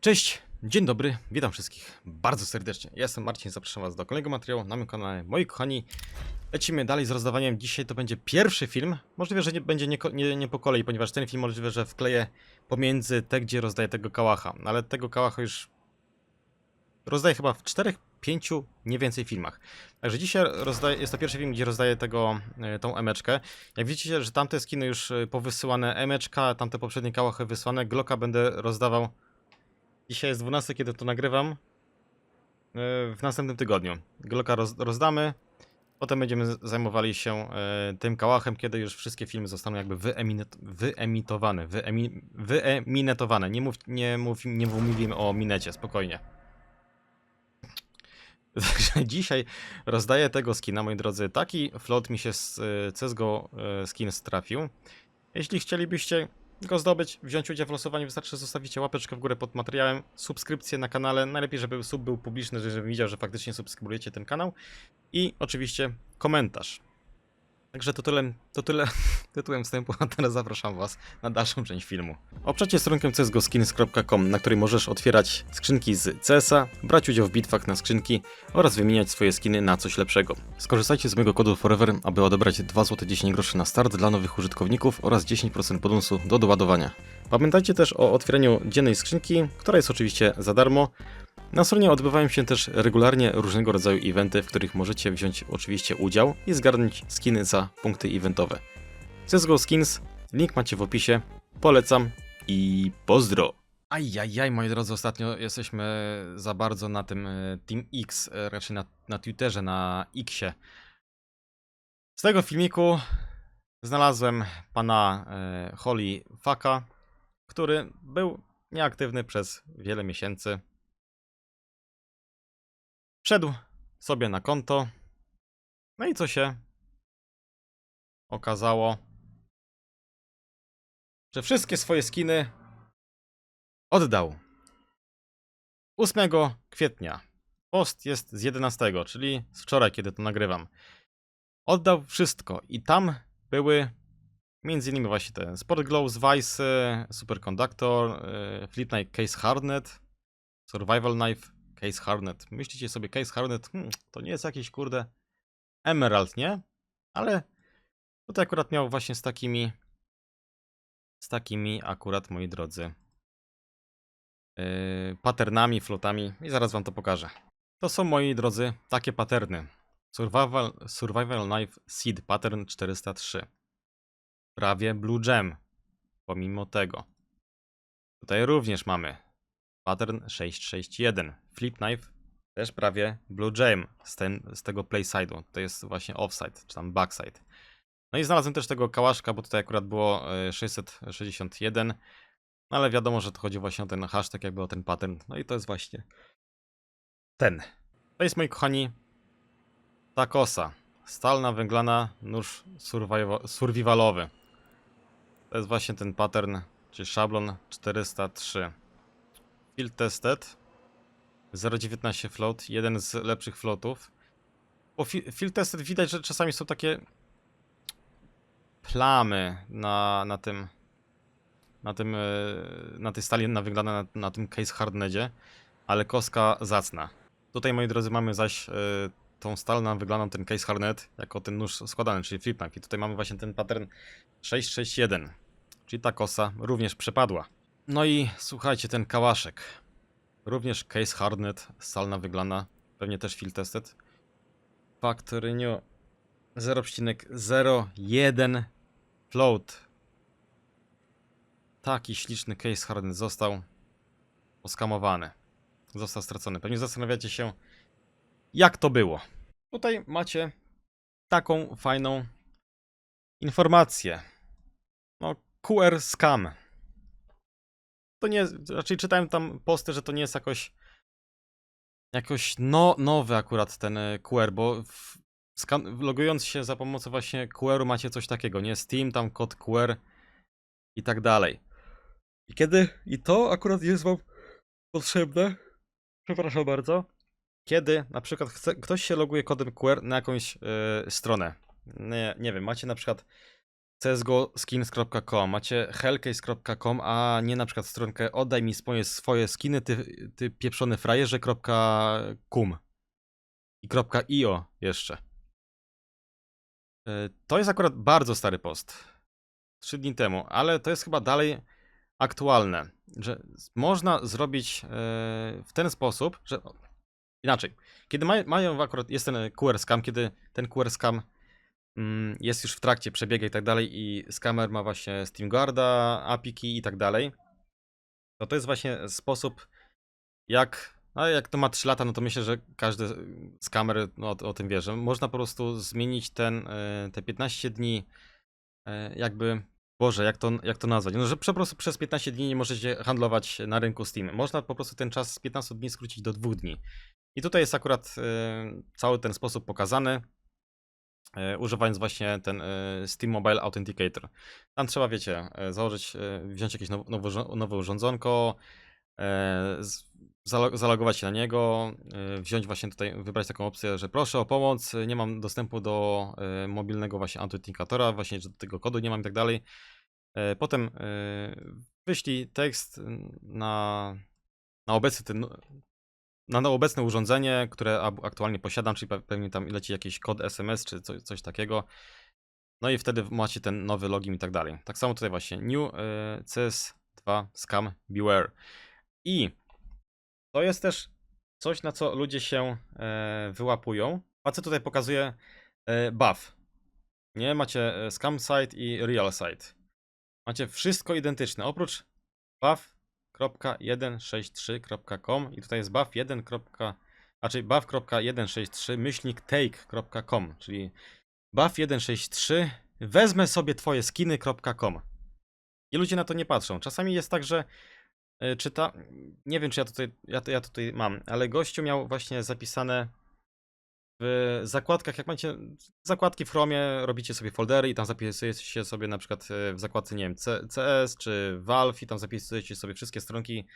Cześć, dzień dobry, witam wszystkich bardzo serdecznie. Ja jestem Marcin, zapraszam was do kolejnego materiału na moim kanale. Moi kochani, lecimy dalej z rozdawaniem. Dzisiaj to będzie pierwszy film. Możliwe, że nie będzie nie, nie, nie po kolei, ponieważ ten film możliwe, że wkleję pomiędzy te, gdzie rozdaję tego kałacha. Ale tego kałacha już rozdaję chyba w czterech, pięciu, nie więcej filmach. Także dzisiaj rozdaję, jest to pierwszy film, gdzie rozdaję tego, e, tą emeczkę. Jak widzicie, że tamte skiny już e, powysyłane, emeczka, tamte poprzednie kałachy wysłane, Glocka będę rozdawał Dzisiaj jest 12, kiedy to nagrywam. Yy, W następnym tygodniu. Glocka roz, rozdamy. Potem będziemy zajmowali się yy, tym kałachem, kiedy już wszystkie filmy zostaną jakby wyemitowane. Wyemi, wyeminetowane. Nie, mów, nie, mów, nie mówimy o minecie, spokojnie. Także dzisiaj rozdaję tego skina, moi drodzy. Taki float mi się z yy, CSGO yy, skins trafił. Jeśli chcielibyście go zdobyć, wziąć udział w losowaniu, wystarczy, że zostawicie łapeczkę w górę pod materiałem, subskrypcję na kanale, najlepiej, żeby sub był publiczny, żebym widział, że faktycznie subskrybujecie ten kanał. I oczywiście komentarz. Także to tyle, to tyle tytułem wstępu, a teraz zapraszam was na dalszą część filmu. Oprzecie stronkę csgoskins.com, na której możesz otwierać skrzynki z CS-a, brać udział w bitwach na skrzynki oraz wymieniać swoje skiny na coś lepszego. Skorzystajcie z mojego kodu FOREVER, aby odebrać 2 zł 10 groszy na start dla nowych użytkowników oraz 10% bonusu do doładowania. Pamiętajcie też o otwieraniu dziennej skrzynki, która jest oczywiście za darmo. Na stronie odbywają się też regularnie różnego rodzaju eventy, w których możecie wziąć oczywiście udział i zgarnąć skiny za punkty eventowe. CSGO Skins, link macie w opisie, polecam i pozdro! Ajajaj, moi drodzy, ostatnio jesteśmy za bardzo na tym e, Team X, e, raczej na, na Twitterze, na Xie. Z tego filmiku znalazłem pana e, Holly Faka, który był nieaktywny przez wiele miesięcy. Wszedł sobie na konto. No i co się okazało? Że wszystkie swoje skiny oddał. 8 kwietnia. Post jest z 11, czyli z wczoraj, kiedy to nagrywam. Oddał wszystko i tam były między innymi właśnie te Sport Glows, Vice, Superconductor, yy, Flip Knife Case Hardnet, Survival Knife Case Hardnet. Myślicie sobie Case Hardnet, hmm, to nie jest jakiś kurde Emerald, nie? Ale tutaj akurat miał właśnie z takimi z takimi akurat, moi drodzy, yy, patternami, flotami i zaraz wam to pokażę. To są, moi drodzy, takie patterny. Survival, Survival Knife Seed Pattern 403. Prawie Blue Gem, pomimo tego. Tutaj również mamy pattern 661. Flip Knife też prawie Blue Gem z, ten, z tego playside'u. To jest właśnie offside, czy tam backside. No i znalazłem też tego kałaszka, bo tutaj akurat było e, 661. No ale wiadomo, że to chodzi właśnie o ten hashtag, jakby o ten pattern. No i to jest właśnie ten. To jest, moi kochani, takosa. Stalna, węglana, nóż survival, survivalowy. To jest właśnie ten pattern, czyli szablon 403. Field tested. 0,19 float, jeden z lepszych floatów. Po fi- field tested widać, że czasami są takie plamy na, na tym na tym, e, na tej stali na wygląda na, na tym case hardnedzie, ale koska zacna. Tutaj, moi drodzy, mamy zaś e, tą stal na wygląda ten case hardnet jako ten nóż składany, czyli flip. I tutaj mamy właśnie ten pattern 661, czyli ta kosa również przepadła. No i słuchajcie, ten kałaszek. Również case hardnet, stalna wygląda, pewnie też field tested. Factory new 0,01 float. Taki śliczny case harden został oskamowany. Został stracony. Pewnie zastanawiacie się, jak to było. Tutaj macie taką fajną informację. No, QR scam. To nie, raczej czytałem tam posty, że to nie jest jakoś jakoś no, nowy akurat ten QR, bo w, skan, logując się za pomocą właśnie QR-u macie coś takiego, nie? Steam, tam kod QR i tak dalej. I kiedy, i to akurat jest wam potrzebne, przepraszam bardzo, kiedy na przykład chce, ktoś się loguje kodem QR na jakąś e, stronę. Nie, nie wiem, macie na przykład csgoskins.com, macie hellcase.com, a nie na przykład stronkę oddaj mi swoje, swoje skiny, ty, ty pieprzony frajerze.com i .io jeszcze. E, To jest akurat bardzo stary post. Trzy dni temu, ale to jest chyba dalej aktualne, że można zrobić e, w ten sposób, że inaczej. Kiedy maj, mają akurat, jest ten QR scam, kiedy ten QR scam mm, jest już w trakcie, przebiega i tak dalej i skamer ma właśnie SteamGuarda, API i tak dalej, to to jest właśnie sposób jak, a jak to ma 3 lata, no to myślę, że każdy skamer no, o, o tym wie, że można po prostu zmienić ten, e, te 15 dni e, jakby, Boże, jak to, jak to nazwać? No, że po prostu przez 15 dni nie możecie handlować na rynku Steam. Można po prostu ten czas z 15 dni skrócić do 2 dni. I tutaj jest akurat e, cały ten sposób pokazany, e, używając właśnie ten e, Steam Mobile Authenticator. Tam trzeba, wiecie, założyć, e, wziąć jakieś now- nowe, nowe urządzonko, e, z- zalogować się na niego, e, wziąć właśnie tutaj, wybrać taką opcję, że proszę o pomoc, nie mam dostępu do e, mobilnego właśnie autentykatora, właśnie do tego kodu nie mam i tak dalej. Potem wyślij tekst na, na obecny ten, na, obecne urządzenie, które aktualnie posiadam, czyli pe- pewnie tam leci jakiś kod SMS czy coś, coś takiego. No i wtedy macie ten nowy login i tak dalej. Tak samo tutaj właśnie new e, CS2 scam beware. I to jest też coś, na co ludzie się e, wyłapują. Facet tutaj pokazuje e, buff. Nie, macie e, scam site i real site. Macie wszystko identyczne, oprócz buff.163.com i tutaj jest buff1. Znaczy buff.163 myślnik take.com, czyli buff163 wezmę sobie twoje skiny.com. I ludzie na to nie patrzą. Czasami jest tak, że czyta. Nie wiem, czy ja tutaj, ja, ja tutaj mam, ale gościu miał właśnie zapisane w zakładkach, jak macie zakładki w Chromie, robicie sobie foldery i tam zapisujecie sobie na przykład e, w zakładce, nie wiem, CS czy Valve i tam zapisujecie sobie wszystkie stronki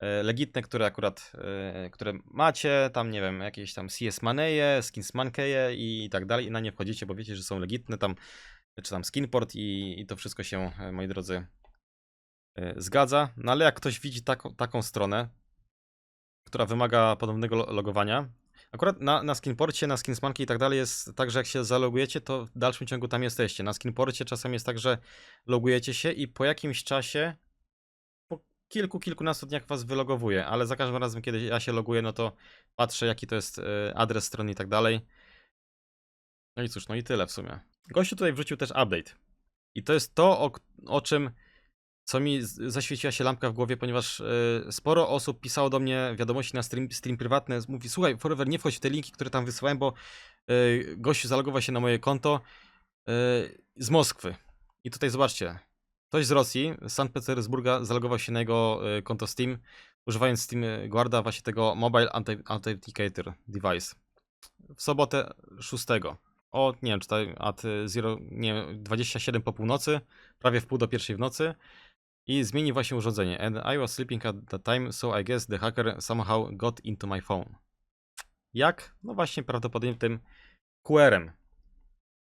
e, legitne, które akurat, e, które macie, tam nie wiem, jakieś tam CS Maneje, Skins Mankeje i tak dalej. I na nie wchodzicie, bo wiecie, że są legitne. Tam, czy tam Skinport i, i to wszystko się, e, moi drodzy, e, zgadza. No ale jak ktoś widzi taką, taką stronę, która wymaga ponownego lo- logowania, Akurat na, na Skinporcie, na Skinsmanki i tak dalej jest tak, że jak się zalogujecie, to w dalszym ciągu tam jesteście. Na Skinporcie czasem jest tak, że logujecie się i po jakimś czasie, po kilku, kilkunastu dniach was wylogowuje, ale za każdym razem, kiedy ja się loguję, no to patrzę, jaki to jest e, adres strony i tak dalej. No i cóż, no i tyle w sumie. Gościu tutaj wrzucił też update. I to jest to, o, o czym co mi zaświeciła się lampka w głowie, ponieważ e, sporo osób pisało do mnie wiadomości na stream, stream prywatny, mówi, słuchaj, Forever, nie wchodź w te linki, które tam wysyłałem, bo e, gościu zalogował się na moje konto e, z Moskwy. I tutaj zobaczcie, ktoś z Rosji, z Sankt Petersburga, zalogował się na jego konto Steam, używając Steam Guarda właśnie tego Mobile Auth- Authenticator Device. W sobotę 6. O, nie wiem, czy tutaj at 0, nie wiem, 27 po północy, prawie w pół do pierwszej w nocy i zmieni właśnie urządzenie. And I was sleeping at the time, so I guess the hacker somehow got into my phone. Jak? No właśnie prawdopodobnie tym QR-em.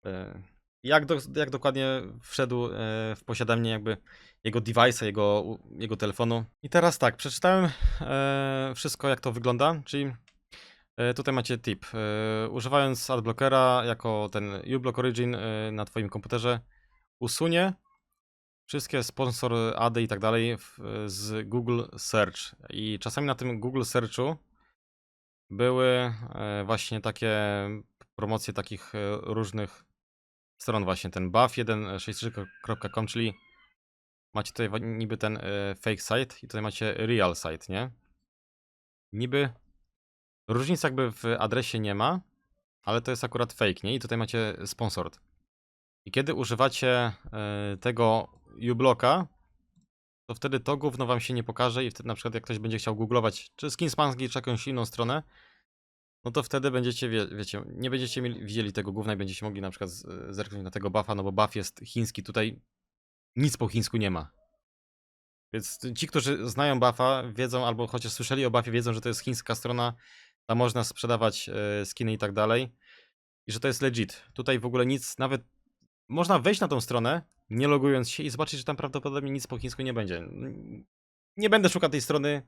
E, Jak, do, jak dokładnie wszedł e, w posiadanie jakby jego device'a, jego, jego telefonu. I teraz tak, przeczytałem e, wszystko jak to wygląda, czyli tutaj macie tip. Używając adblockera jako ten uBlock Origin na twoim komputerze usunie wszystkie sponsor ady i tak dalej z Google Search. I czasami na tym Google Searchu były e, właśnie takie promocje takich e, różnych stron właśnie ten buff163.com, czyli macie tutaj niby ten e, fake site i tutaj macie real site, nie? Niby różnic jakby w adresie nie ma, ale to jest akurat fake, nie? I tutaj macie sponsored. I kiedy używacie tego uBlocka, to wtedy to gówno wam się nie pokaże i wtedy na przykład jak ktoś będzie chciał googlować czy Skinspanski, czy jakąś inną stronę, no to wtedy będziecie, wie, wiecie, nie będziecie mieli, widzieli tego gówna i będziecie mogli na przykład z- zerknąć na tego buffa, no bo buff jest chiński, tutaj nic po chińsku nie ma. Więc ci, którzy znają buffa, wiedzą albo chociaż słyszeli o buffie, wiedzą, że to jest chińska strona, tam można sprzedawać e, skiny i tak dalej i że to jest legit. Tutaj w ogóle nic, nawet można wejść na tą stronę, nie logując się i zobaczyć, że tam prawdopodobnie nic po chińsku nie będzie. Nie będę szukał tej strony.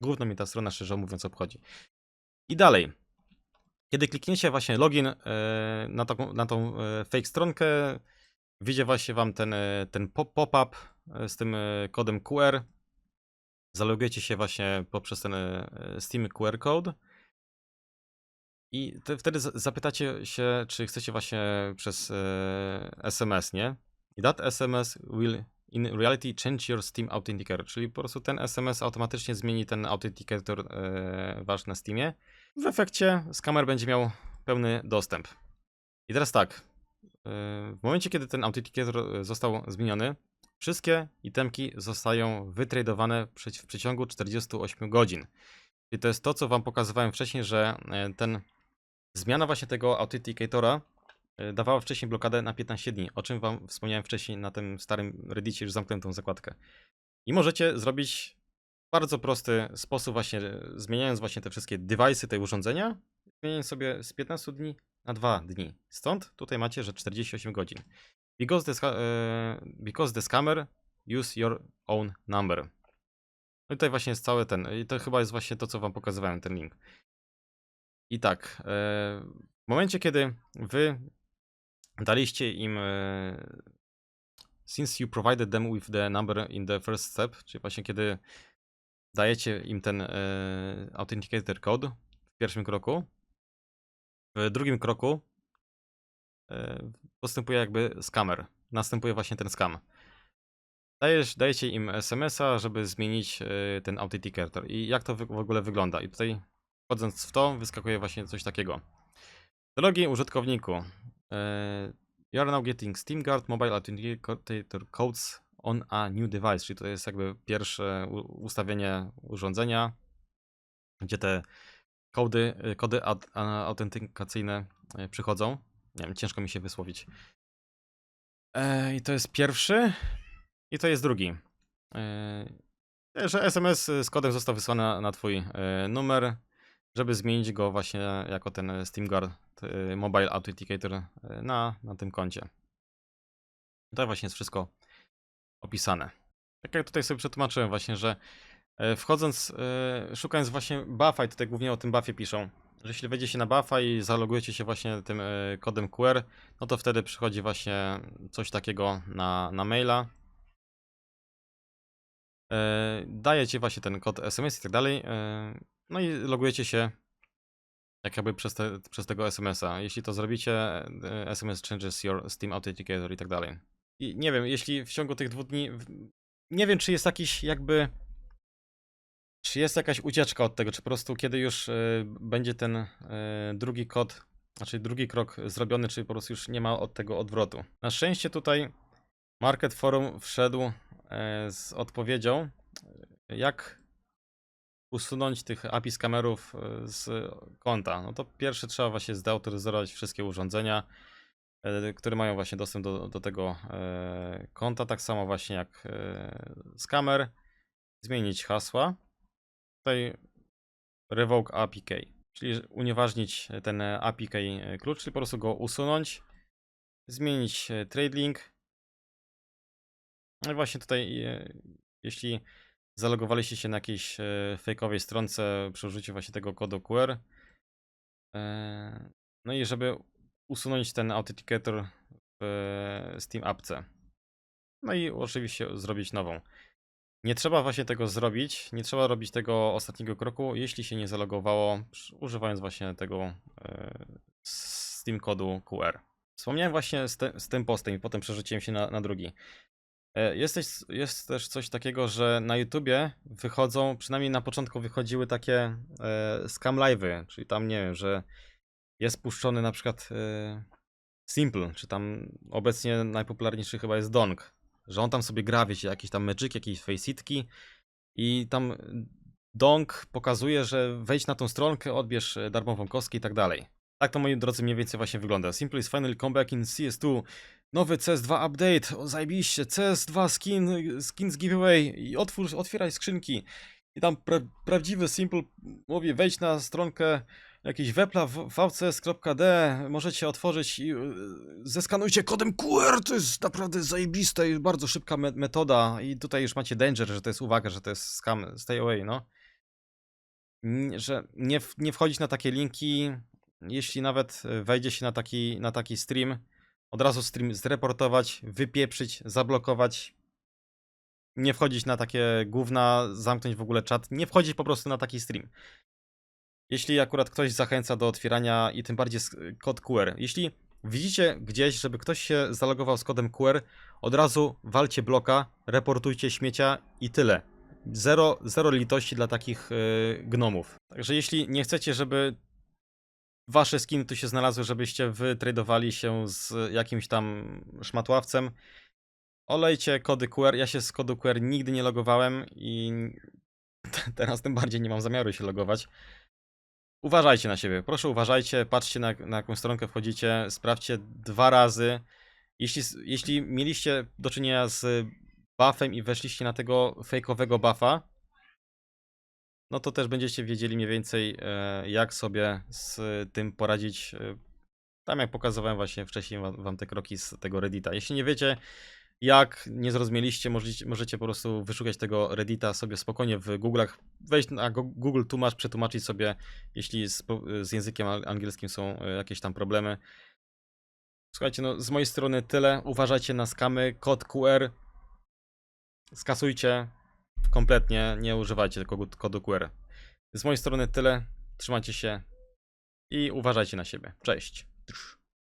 Gówno mi ta strona, szczerze mówiąc, obchodzi. I dalej. Kiedy klikniecie właśnie login e, na, taką, na tą e, fake stronkę, wyjdzie właśnie wam ten, e, ten pop- pop-up z tym kodem QR. Zalogujecie się właśnie poprzez ten Steam QR code. I te, wtedy za- zapytacie się, czy chcecie właśnie przez SMS, nie? I that SMS will in reality change your Steam Authenticator, czyli po prostu ten SMS automatycznie zmieni ten Authenticator e, wasz na Steamie. W efekcie skamer będzie miał pełny dostęp. I teraz tak, e, w momencie kiedy ten Authenticator e, został zmieniony, wszystkie itemki zostają wytradowane w przeciągu 48 godzin. I to jest to, co wam pokazywałem wcześniej, że ten zmiana właśnie tego Authenticatora dawała wcześniej blokadę na 15 dni, o czym wam wspomniałem wcześniej na tym starym Reddicie, już zamknąłem tą zakładkę. I możecie zrobić bardzo prosty sposób właśnie, e, zmieniając właśnie te wszystkie device'y, te urządzenia, zmieniając sobie z 15 dni na 2 dni. Stąd tutaj macie, że 48 godzin. Because the, e, because the scammer use your own number. No i tutaj właśnie jest cały ten, i to chyba jest właśnie to, co wam pokazywałem, ten link. I tak, e, w momencie, kiedy wy daliście im, e, since you provided them with the number in the first step, czyli właśnie kiedy dajecie im ten e, authenticator code w pierwszym kroku, w drugim kroku e, postępuje jakby skamer. Następuje właśnie ten scam. Dajesz, dajecie im SMS-a, żeby zmienić ten authenticator. I jak to w ogóle wygląda? I tutaj wchodząc w to, wyskakuje właśnie coś takiego. Drogi użytkowniku, you are now getting SteamGuard Mobile Authenticator Codes on a new device, czyli to jest jakby pierwsze ustawienie urządzenia, gdzie te kody, e, kody autentykacyjne e, przychodzą. Nie wiem, ciężko mi się wysłowić. E, I to jest pierwszy. I to jest drugi. E, że SMS z kodem został wysłany na, na Twój e, numer, żeby zmienić go właśnie jako ten SteamGuard e, Mobile Authenticator e, na, na tym koncie. To właśnie jest wszystko opisane. Tak jak tutaj sobie przetłumaczyłem właśnie, że e, wchodząc, e, szukając właśnie buffa i tutaj głównie o tym buffie piszą, że jeśli wejdziecie na buffa i zalogujecie się właśnie tym e, kodem QR, no to wtedy przychodzi właśnie coś takiego na, na maila. E, Dajecie właśnie ten kod SMS i tak dalej. e, No i logujecie się jak jakby przez, te, przez tego SMS-a. Jeśli to zrobicie, e, SMS changes your Steam Authenticator i tak dalej. I nie wiem, jeśli w ciągu tych dwóch dni. Nie wiem, czy jest jakiś jakby. Czy jest jakaś ucieczka od tego, czy po prostu kiedy już e, będzie ten e, drugi kod, znaczy drugi krok zrobiony, czy po prostu już nie ma od tego odwrotu. Na szczęście tutaj Market Forum wszedł e, z odpowiedzią, jak usunąć tych API z kamerów e, z konta. No to pierwsze trzeba właśnie zdautoryzować wszystkie urządzenia, e, które mają właśnie dostęp do, do tego konta, tak samo właśnie jak z kamer. Zmienić hasła. Tutaj revoke API key, czyli unieważnić ten API key klucz, czyli po prostu go usunąć. Zmienić trade link. No i właśnie tutaj, e, jeśli zalogowaliście się na jakiejś e, fejkowej stronce przy użyciu właśnie tego kodu QR, e, no i żeby usunąć ten authenticator w Steam apce. No i oczywiście zrobić nową. Nie trzeba właśnie tego zrobić, nie trzeba robić tego ostatniego kroku, jeśli się nie zalogowało, używając właśnie tego Steam kodu QR. Wspomniałem właśnie z, te, z tym postem i potem przerzuciłem się na, na drugi. E, Jest też, jest też coś takiego, że na YouTubie wychodzą, przynajmniej na początku wychodziły takie e, scam live'y, czyli tam nie wiem, że jest puszczony na przykład e, Simple, czy tam obecnie najpopularniejszy chyba jest Dong, że on tam sobie gra, wiecie, jakieś tam meczyki, jakieś faceitki i tam Dong pokazuje, że wejdź na tą stronkę, odbierz e, darmową kostkę i tak dalej. Tak to moi drodzy mniej więcej właśnie wygląda. Simple is finally comeback in CS2. Nowy CS2 update, o zajebiście, CS2 skin, skin z giveaway. I otwórz, otwieraj skrzynki. I tam pra, prawdziwy Simple mówi, wejdź na stronkę jakiś wepla vcs.d możecie otworzyć i y, zeskanujcie kodem QR, to jest naprawdę zajebiste i bardzo szybka me metoda. I tutaj już macie danger, że to jest uwaga, że to jest scam, stay away, no. Że nie, nie wchodzić na takie linki, jeśli nawet y, wejdzie się na taki, na taki stream, od razu stream zreportować, wypieprzyć, zablokować, nie wchodzić na takie gówna, zamknąć w ogóle czat, nie wchodzić po prostu na taki stream. Jeśli akurat ktoś zachęca do otwierania i tym bardziej kod QR. Jeśli widzicie gdzieś, żeby ktoś się zalogował z kodem QR, od razu walcie bloka, reportujcie śmiecia i tyle. Zero, zero litości dla takich yy, gnomów. Także jeśli nie chcecie, żeby wasze skiny tu się znalazły, żebyście wy tradowali się z jakimś tam szmatławcem, olejcie kody QR. Ja się z kodu QR nigdy nie logowałem i teraz tym bardziej nie mam zamiaru się logować. Uważajcie na siebie, proszę uważajcie, patrzcie na, na jaką stronkę wchodzicie, sprawdźcie dwa razy. Jeśli, jeśli mieliście do czynienia z buffem i weszliście na tego fejkowego buffa, no to też będziecie wiedzieli mniej więcej e, jak sobie z tym poradzić. e, Tam jak pokazywałem właśnie wcześniej wam, te kroki z tego Reddita. Jeśli nie wiecie jak nie zrozumieliście, możecie, możecie po prostu wyszukać tego Reddita sobie spokojnie w Google'ach, wejść na Go- Google tłumacz, przetłumaczyć sobie, jeśli z, z językiem angielskim są e, jakieś tam problemy. Słuchajcie, no z mojej strony tyle. Uważajcie na skamy, kod QR. Skasujcie kompletnie, nie używajcie tego kodu QR. Z mojej strony tyle. Trzymajcie się i uważajcie na siebie. Cześć.